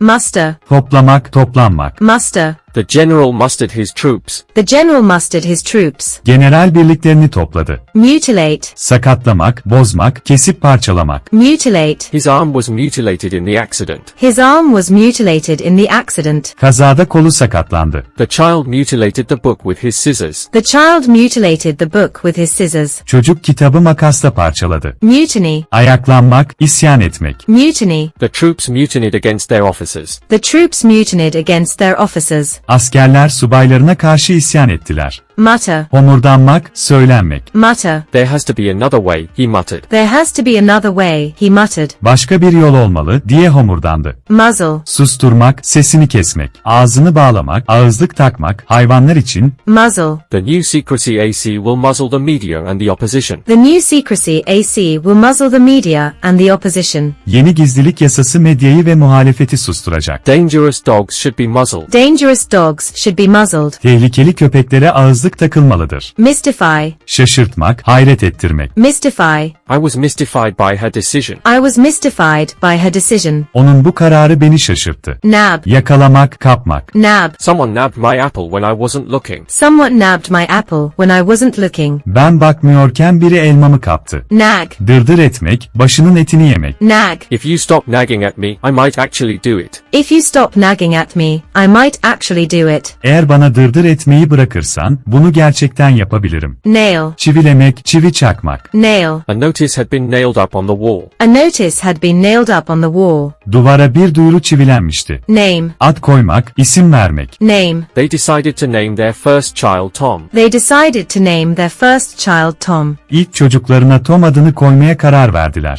muster, toplamak, toplanmak. muster. The general mustered his troops. The general mustered his troops. General birliklerini topladı. Mutilate, Sakatlamak, bozmak, kesip parçalamak. mutilate. His arm was mutilated in the accident. His arm was mutilated in the accident. Kazada kolu sakatlandı. The child mutilated the book with his scissors. The child mutilated the book with his scissors. Çocuk kitabı makasla parçaladı. Mutiny, Ayaklanmak, isyan etmek. mutiny. The troops mutinied against their officers. The troops mutinied against their officers. Askerler subaylarına karşı isyan ettiler. Mutter, Homurdanmak, söylenmek. mutter. There has to be another way, he muttered. There has to be another way, he muttered. Başka bir yol olmalı, diye homurdandı. Muzzle, Susturmak, sesini kesmek. Ağzını bağlamak, ağızlık takmak, hayvanlar için. muzzle. The new secrecy AC will muzzle the media and the opposition. The new secrecy AC will muzzle the media and the opposition. Yeni gizlilik yasası medyayı ve muhalefeti susturacak. Dangerous dogs should be muzzled. Dangerous dogs should be muzzled. Tehlikeli köpeklere ağızlık takılmalıdır. Mystify, Şaşırtmak, hayret ettirmek. mystify. I was mystified by her decision. I was mystified by her decision. Onun bu kararı beni şaşırttı. Nab, Yakalamak, kapmak. nab. Someone nabbed my apple when I wasn't looking. Someone nabbed my apple when I wasn't looking. Ben bakmıyorken biri elmamı kaptı. Nag, Dırdır etmek, başının etini yemek. nag. If you stop nagging at me, I might actually do it. If you stop nagging at me, I might actually do it. Eğer bana dırdır etmeyi bırakırsan, bunu gerçekten yapabilirim. Nail, Çivilemek, çivi çakmak. nail. A notice had been nailed up on the wall. A notice had been nailed up on the wall. Duvara bir duyuru çivilenmişti. Name, Ad koymak, isim vermek. name. They decided to name their first child Tom. They decided to name their first child Tom. İlk çocuklarına Tom adını koymaya karar verdiler.